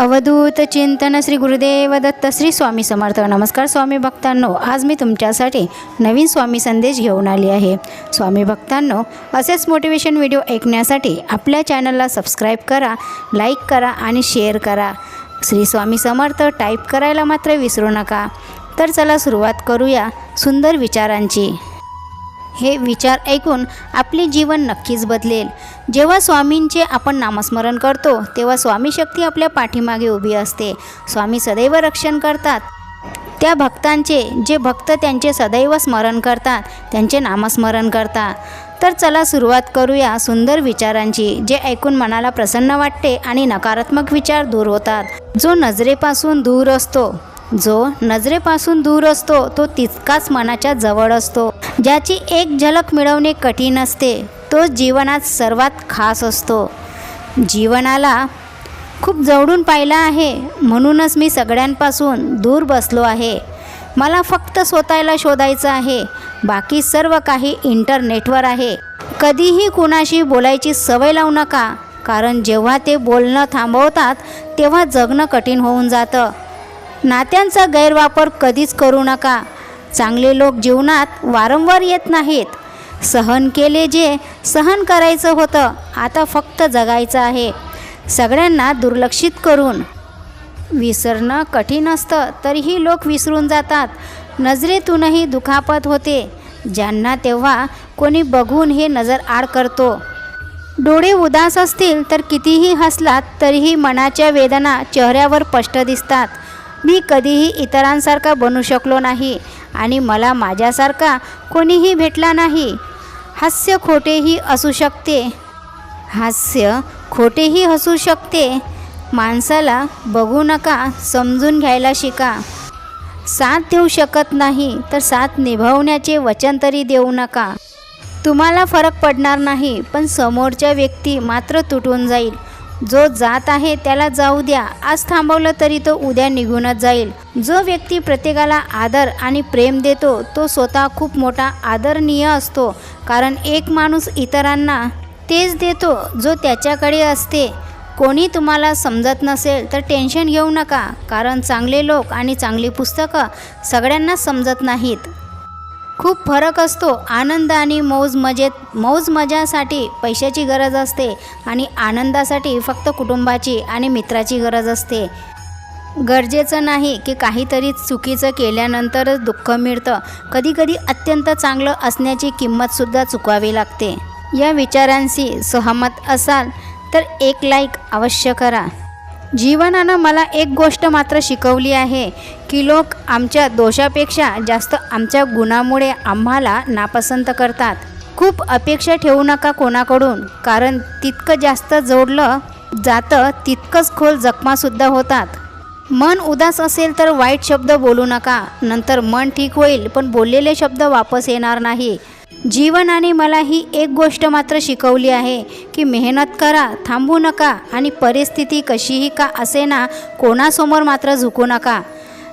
अवधूत चिंतन श्री गुरुदेव दत्त श्री स्वामी समर्थ. नमस्कार स्वामी भक्तांनो आज मी तुमच्यासाठी नवीन स्वामी संदेश घेऊन आली आहे. स्वामी भक्तांनो असेच मोटिवेशन व्हिडिओ ऐकण्यासाठी आपल्या चॅनलला सबस्क्राईब करा लाईक करा आणि शेअर करा. श्री स्वामी समर्थ टाईप करायला मात्र विसरू नका. तर चला सुरुवात करूया सुंदर विचारांची. हे विचार ऐकून आपले जीवन नक्कीच बदलेल. जेव्हा स्वामींचे आपण नामस्मरण करतो तेव्हा स्वामी शक्ती आपल्या पाठीमागे उभी असते. स्वामी सदैव रक्षण करतात. त्या भक्तांचे जे भक्त त्यांचे सदैव स्मरण करतात त्यांचे नामस्मरण करतात. तर चला सुरुवात करूया सुंदर विचारांची जे ऐकून मनाला प्रसन्न वाटते आणि नकारात्मक विचार दूर होतात. जो नजरेपासून दूर असतो जो नजरेपासून दूर असतो तो तितकाच मनाच्या जवळ असतो. ज्याची एक झलक मिळवणे कठीण असते तो जीवनात सर्वात खास असतो. जीवनाला खूप जवळून पाहिला आहे म्हणूनच मी सगळ्यांपासून दूर बसलो आहे. मला फक्त स्वतःला शोधायचं आहे बाकी सर्व काही इंटरनेटवर आहे. कधीही कुणाशी बोलायची सवय लावू नका कारण जेव्हा ते बोलणं थांबवतात तेव्हा जगणं कठीण होऊन जातं. नात्यांचा गैरवापर कधीच करू नका चांगले लोक जीवनात वारंवार येत नाहीत. सहन केले जे सहन करायचं होतं आता फक्त जगायचं आहे. सगळ्यांना दुर्लक्षित करून. विसरणं कठीण असतं तरीही लोक विसरून जातात. नजरेतूनही दुखापत होते. ज्यांना तेव्हा कोणी बघून हे नजर आड करतो. डोळे उदास असतील तर कितीही हसलात तरीही मनाच्या वेदना चेहऱ्यावर स्पष्ट दिसतात. मी कधीही इतरांसारखा बनू शकलो नाही आणि मला माझ्यासारखा कोणीही भेटला नाही. हास्य खोटेही असू शकते. हास्य खोटेही हसू शकते. माणसाला बघू नका समजून घ्यायला शिका. साथ देऊ शकत नाही तर साथ निभावण्याचे वचन तरी देऊ नका. तुम्हाला फरक पडणार नाही पण समोरच्या व्यक्ती मात्र तुटून जाईल. जो जात आहे त्याला जाऊ द्या. आज थांबवलं तरी तो उद्या निघूनच जाईल. जो व्यक्ती प्रत्येकाला आदर आणि प्रेम देतो तो स्वतः खूप मोठा आदरणीय असतो. कारण एक माणूस इतरांना तेच देतो जो त्याच्याकडे असते. कोणी तुम्हाला समजत नसेल तर टेन्शन घेऊ नका. कारण चांगले लोक आणि चांगली पुस्तकं सगळ्यांना समजत नाहीत. खूप फरक असतो. आनंद आणि मौज मजेत मौज मजासाठी पैशाची गरज असते आणि आनंदासाठी फक्त कुटुंबाची आणि मित्राची गरज असते. गरजेचं नाही की काहीतरी चुकीचं केल्यानंतरच दुःख मिळतं. कधीकधी अत्यंत चांगलं असण्याची किंमतसुद्धा चुकवावी लागते. या विचारांशी सहमत असाल तर एक लाईक अवश्य करा. जीवनानं मला एक गोष्ट मात्र शिकवली आहे की लोक आमच्या दोषापेक्षा जास्त आमच्या गुणामुळे आम्हाला नापसंत करतात. खूप अपेक्षा ठेवू नका कोणाकडून कारण तितकं जास्त जोडलं जातं तितकंच खोल जखमासुद्धा होतात. मन उदास असेल तर वाईट शब्द बोलू नका नंतर मन ठीक होईल पण बोललेले शब्द वापस येणार नाही. जीवनाने मला ही एक गोष्ट मात्र शिकवली आहे की मेहनत करा थांबू नका आणि परिस्थिती कशीही का असेना कोणासमोर मात्र झुकू नका.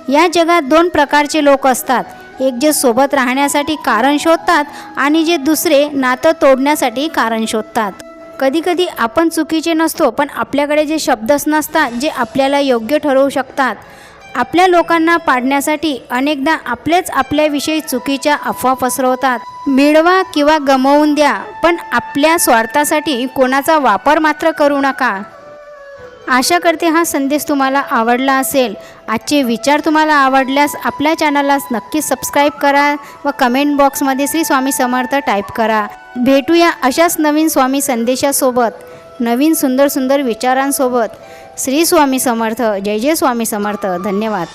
या जगात दोन प्रकारचे लोक असतात. एक जे सोबत राहण्यासाठी कारण शोधतात आणि जे दुसरे नातं तोडण्यासाठी कारण शोधतात. कधीकधी आपण चुकीचे नसतो पण आपल्याकडे जे शब्दच नसतात जे आपल्याला योग्य ठरवू शकतात. आपल्या लोकांना पाडण्यासाठी अनेकदा आपलेच आपल्याविषयी चुकीच्या अफवा पसरवतात. मिळवा किंवा गमवून द्या पण आपल्या स्वार्थासाठी कोणाचा वापर मात्र करू नका. आशा करते हा संदेश तुम्हाला आवडला असेल. आजचे विचार तुम्हाला आवडल्यास आपल्या चॅनलला नक्की सबस्क्राईब करा व कमेंट बॉक्समध्ये श्री स्वामी समर्थ टाईप करा. भेटूया अशाच नवीन स्वामी संदेशासोबत नवीन सुंदर सुंदर विचारांसोबत. श्री स्वामी समर्थ जय जय स्वामी समर्थ. धन्यवाद.